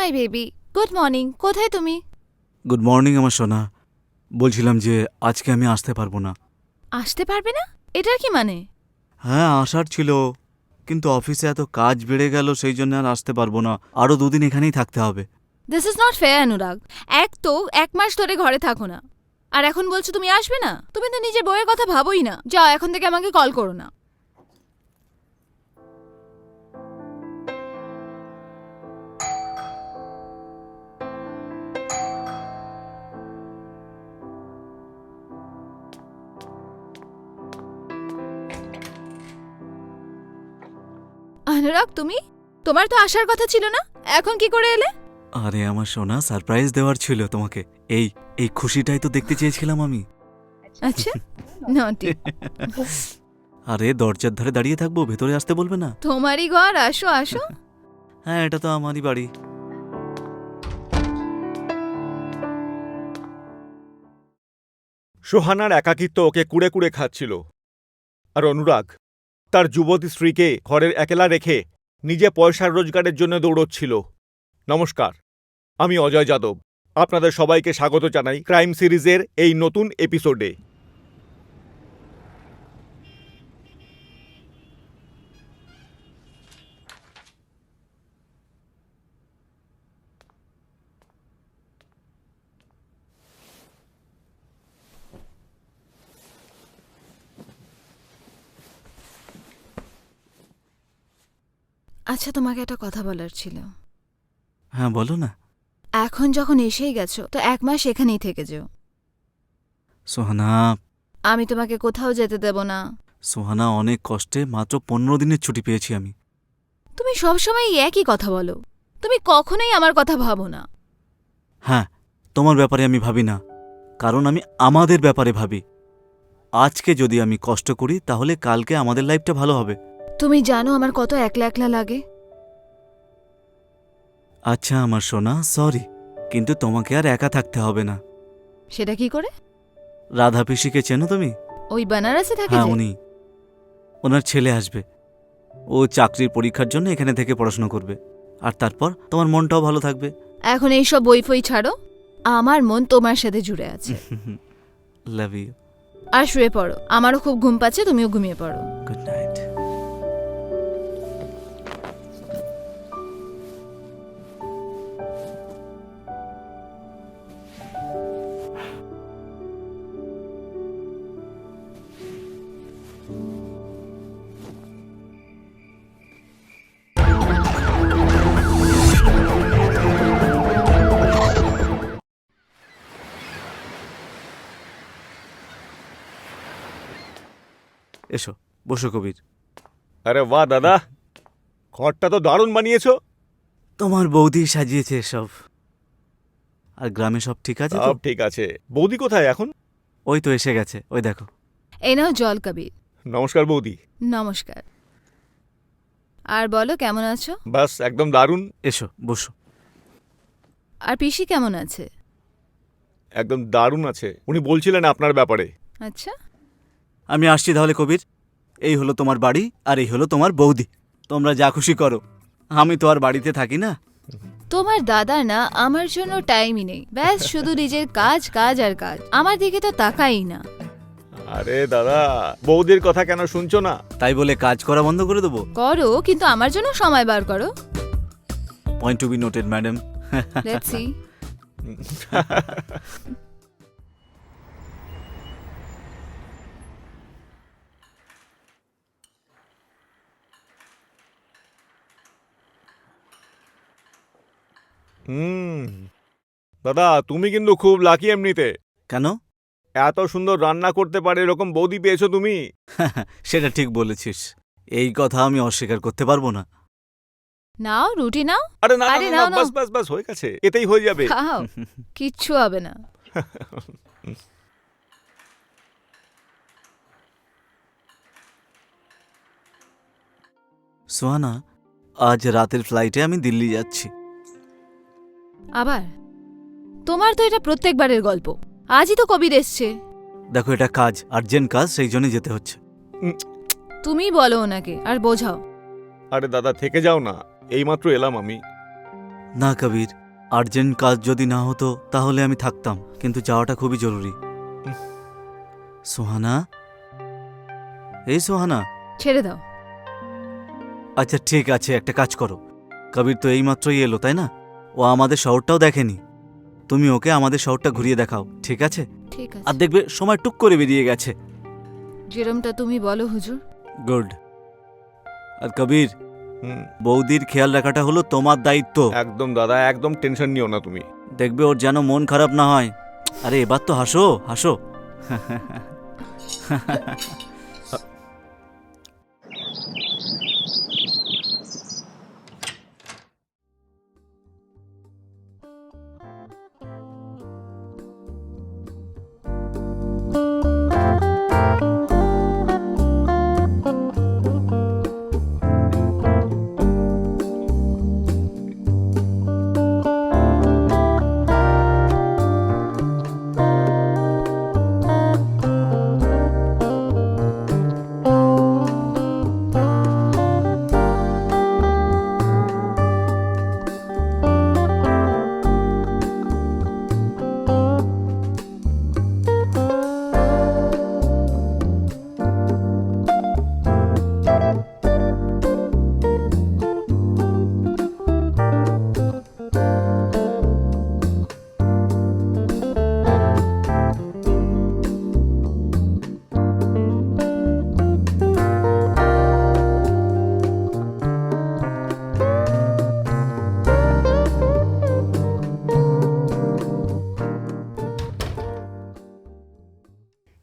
My baby good morning কোথায় তুমি? Good morning আমার সোনা। বলছিলাম যে আজকে আমি আসতে পারব না। আসতে পারবে না? এটার কি মানে? হ্যাঁ আসার ছিল। কিন্তু অফিসে এত কাজ বেড়ে গেল সেই জন্য আর আসতে পারব না। আরও দুদিন এখানেই থাকতে হবে। This is not fair Anurag এক তো এক মাস ধরে ঘরে থাকো না। আর এখন বলছো তুমি আসবে না? তুমি তো নিজের বইয়ের কথা ভাবোই না। যাও এখন থেকে আমাকে কল করো না। অনুরাগ তুমি? তোমার তো আসার কথা ছিল না? এখন কি করে এলে? আরে আমার সোনা সারপ্রাইজ দেওয়ার ছিল তোমাকে। এই এই খুশিটাই তো দেখতে চেয়েছিলাম আমি। আচ্ছা নটি আরে দরজার ধারে দাঁড়িয়ে থাকব ভেতরে আসতে বলবে না? তোমারই ঘর আসো আসো। হ্যাঁ এটা তো আমারই বাড়ি। সোহানার একাকিত্ব ওকে কুড়ে কুড়ে খাচ্ছিল। আর অনুরাগ তার যুবতী স্ত্রীকে ঘরের একলা রেখে নিজে পয়সার রোজগারের জন্য দৌড়চ্ছিল। নমস্কার, আমি অজয় যাদব। আপনাদের সবাইকে স্বাগত জানাই ক্রাইম সিরিজের এই নতুন এপিসোডে। আচ্ছা তোমাকে একটা কথা বলার ছিল। হ্যাঁ বলো না। এখন যখন এসেই গেছো তো এক মাস এখানেই থেকে যেও। সোহানা। আমি তোমাকে কোথাও যেতে দেব না। সোহানা অনেক কষ্টে মাত্র পনেরো দিনের ছুটি পেয়েছি আমি। তুমি সবসময় একই কথা বলো। তুমি কখনোই আমার কথা ভাবো না। হ্যাঁ তোমার ব্যাপারে আমি ভাবি না। কারণ আমি আমাদের ব্যাপারে ভাবি। আজকে যদি আমি কষ্ট করি তাহলে কালকে আমাদের লাইফটা ভালো হবে। তুমি জানো আমার কত একলা একলা লাগে? আচ্ছা আমার সোনা সরি কিন্তু তোমাকে আর একা থাকতে হবে না। সেটা কি করে? রাধা পিসিকে চেনো তুমি? ওই বানারসে থাকে হ্যাঁ যে? উনি। ওনার ছেলে আসবে। ও চাকরির পরীক্ষার জন্য এখানে থেকে পড়াশোনা করবে। আর তারপর তোমার মনটাও ভালো থাকবে। এখন এইসব বই ফই ছাড়ো। আমার মন তোমার সাথে জুড়ে আছে। লাভ ইউ আর শুয়ে পড়ো। আমারও খুব ঘুম পাচ্ছে তুমিও ঘুমিয়ে পড়ো। গুড নাইট এসো বসো কবির। আরে বাহ দাদা। ঘরটা তো দারুণ বানিয়েছো। তোমার বৌদি সাজিয়েছে এসব। আর গ্রামে সব ঠিক আছে তো? সব ঠিক আছে। বৌদি কোথায় এখন? ওই তো এসে গেছে ওই দেখো। এই নাও জল কবির। নমস্কার বৌদি। নমস্কার। আর বলো কেমন আছো? বাস একদম দারুণ। এসো বসো। আর পিসি কেমন আছে? একদম দারুণ আছে। উনি বলছিলেন আপনার ব্যাপারে। আচ্ছা। আমি আসছি তাহলে কবির। এই হলো তোমার বাড়ি আর এই হলো তোমার বৌদি। তোমরা যা খুশি করো। আমি তো আর বাড়িতে থাকি না। তোমার দাদা না আমার জন্য টাইমই নেই। ব্যাস শুধু নিজের কাজ কাজ আর কাজ। আমার দিকে তো তাকাই না। আরে দাদা বৌদির কথা কেন শুনছো না? তাই বলে কাজ করা বন্ধ করে দেবো? করো কিন্তু আমার জন্য সময় বার করো। Point to be noted madam let's see hmm. দাদা তুমি কিন্তু খুব লাকি এমনিতে। কেন? এত সুন্দর রান্না করতে পারে এরকম বৌদি পেয়েছ তুমি? সেটা ঠিক বলেছিস। এই কথা আমি অস্বীকার করতে পারব না। নাও রুটি নাও। আরে না না, আরে না, বাস বাস বাস হয়ে গেছে। এতেই হয়ে যাবে। খাও কিচ্ছু হবে না। সোহানা আজ রাতের ফ্লাইটে আমি দিল্লি যাচ্ছি। আবার? তোমার তো এটা প্রত্যেকবারের গল্প। আজই তো কবির এসছে। দেখো এটা কাজ আর্জেন্ট কাজ সেই জন্য যেতে হচ্ছে। তুমি বলো ওনাকে আর বোঝাও। আরে দাদা থেকে যাও না এইমাত্র এলাম আমি। না কবির আর্জেন্ট কাজ যদি না হতো তাহলে আমি থাকতাম কিন্তু যাওয়াটা খুবই জরুরি। সোহানা? এই সোহানা? ছেড়ে দাও। আচ্ছা ঠিক আছে একটা কাজ করো। কবির তো এইমাত্রই এলো তাই না? ও আমাদের শহরটাও দেখেনি। তুমি ওকে আমাদের শহরটা ঘুরিয়ে দেখাও ঠিক আছে? ঠিক আছে। আর দেখবে সময় টুক করে বেরিয়ে গেছে। যেরমটা তুমি বলো হুজুর। গুড। আর কবির হুম। বৌদির খেয়াল রাখাটা হলো তোমার দায়িত্ব। একদম দাদা একদম টেনশন নিও না তুমি। দেখবে ওর যেন মন খারাপ না হয়। আরে এবার তো হাসো হাসো।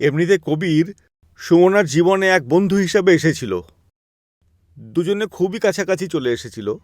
এমনিতে কবির সুমনার জীবনে এক বন্ধু হিসাবে এসেছিল। দুজনে খুবই কাছাকাছি চলে এসেছিল।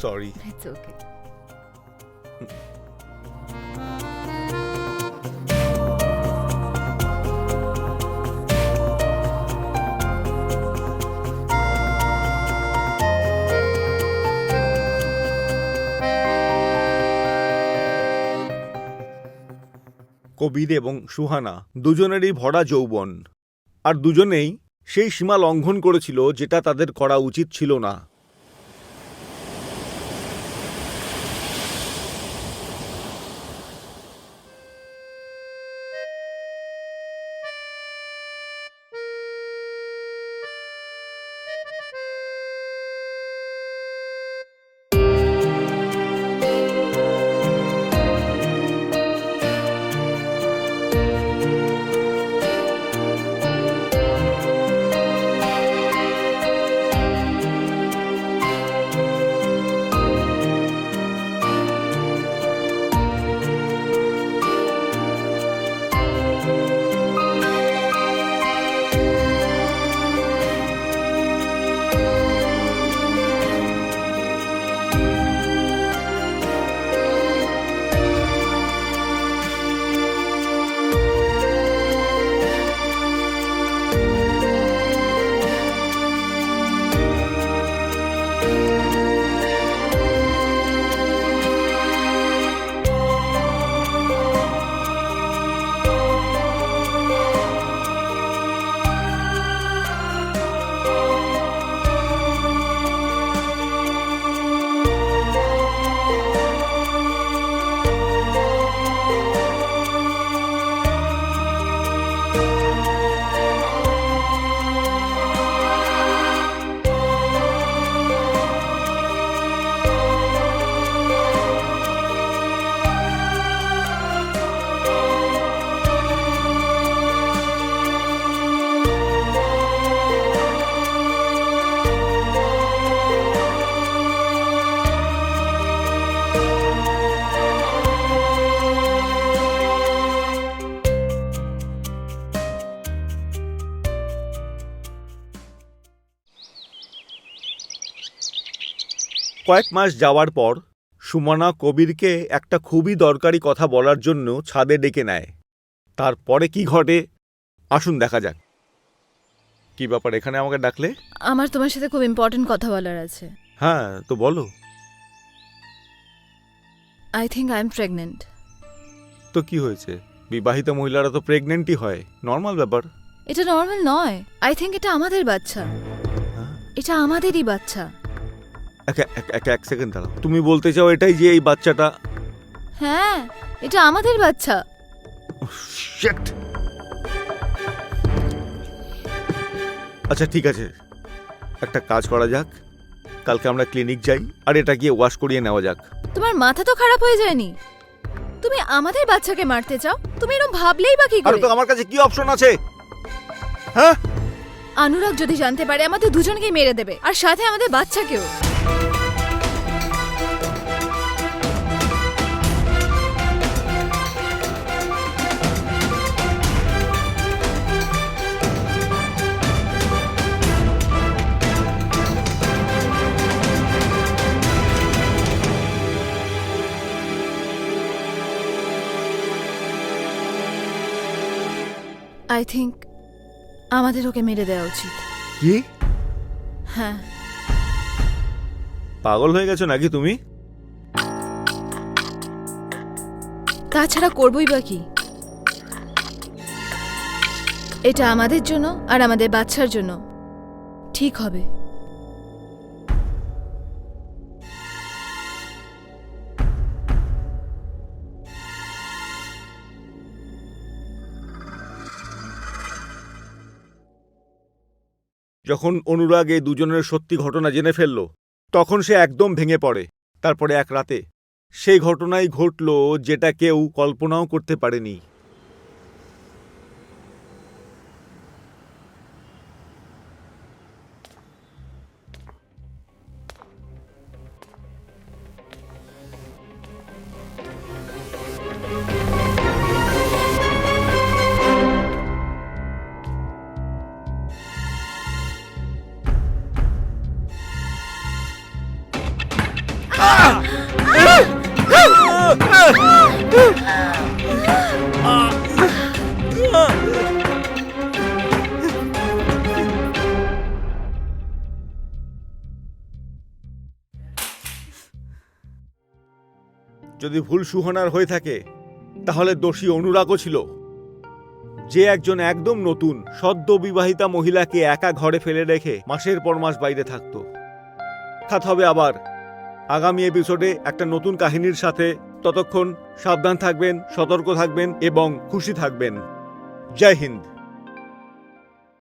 সরি ইটস ওকে কবির এবং সুহানা দুজনেরই ভরা যৌবন। আর দুজনেই সেই সীমা লঙ্ঘন করেছিল যেটা তাদের করা উচিত ছিল না। কয়েক মাস যাওয়ার পর সুমনা কবিরকে একটা খুবই দরকারি কথা বলার জন্য ছাদে ডেকে নেয়। তারপরে কি ঘটে? আসুন দেখা যাক। কি ব্যাপার এখানে আমাকে ডাকলে? আমার তোমার সাথে খুব ইম্পর্টেন্ট কথা বলার আছে। হ্যাঁ তো বলো। I think I am pregnant তো কি হয়েছে? বিবাহিত মহিলারা তো প্রেগনেন্টই হয়। নর্মাল ব্যাপার। এটা নর্মাল নয়। আই থিঙ্ক এটা আমাদের বাচ্চা। হ্যাঁ? এটা আমাদেরই বাচ্চা। এক এক- এক এক সেকেন্ড দাঁড়াও। তুমি বলতে চাও এটাই যে এই বাচ্চাটা? হ্যাঁ এটা আমাদের বাচ্চা। Shit! আচ্ছা ঠিক আছে। একটা কাজ করা যাক। কালকে আমরা ক্লিনিক যাই আর এটা গিয়ে ওয়াশ করিয়ে নেওয়া যাক। তোমার মাথা তো খারাপ হয়ে যায়নি। তুমি আমাদের বাচ্চাকে মারতে চাও? তুমি এরকম ভাবলেই বা কি আর করে? তো আমার কাছে কি অপশন আছে? হ্যাঁ? অনুরাগ যদি জানতে পারে আমাদের দুজনকেই মেরে দেবে আর সাথে আমাদের বাচ্চাকেও। আই থিঙ্ক আমাদের ওকে মেরে দেওয়া উচিত। কি? হ্যাঁ। পাগল হয়ে গেছো নাকি তুমি? তাছাড়া করবই বা কি? এটা আমাদের জন্য আর আমাদের বাচ্চার জন্য। ঠিক হবে। যখন অনুরাগ এই দুজনের সত্যি ঘটনা জেনে ফেলল, তখন সে একদম ভেঙে পড়ে। তারপরে এক রাতে সেই ঘটনাই ঘটল যেটা কেউ কল্পনাও করতে পারেনি। যদি ভুল সুহনার হয়ে থাকে, তাহলে দোষী অনুরাগও ছিল। যে একজন একদম নতুন, সদ্য বিবাহিতা মহিলাকে একা ঘরে ফেলে রেখে মাসের পর মাস বাইরে থাকত। খাত হবে আবার। আগামী এপিসোডে একটা নতুন কাহিনীর সাথে ততক্ষণ সাবধান থাকবেন, সতর্ক থাকবেন এবং খুশি থাকবেন। জয় হিন্দ।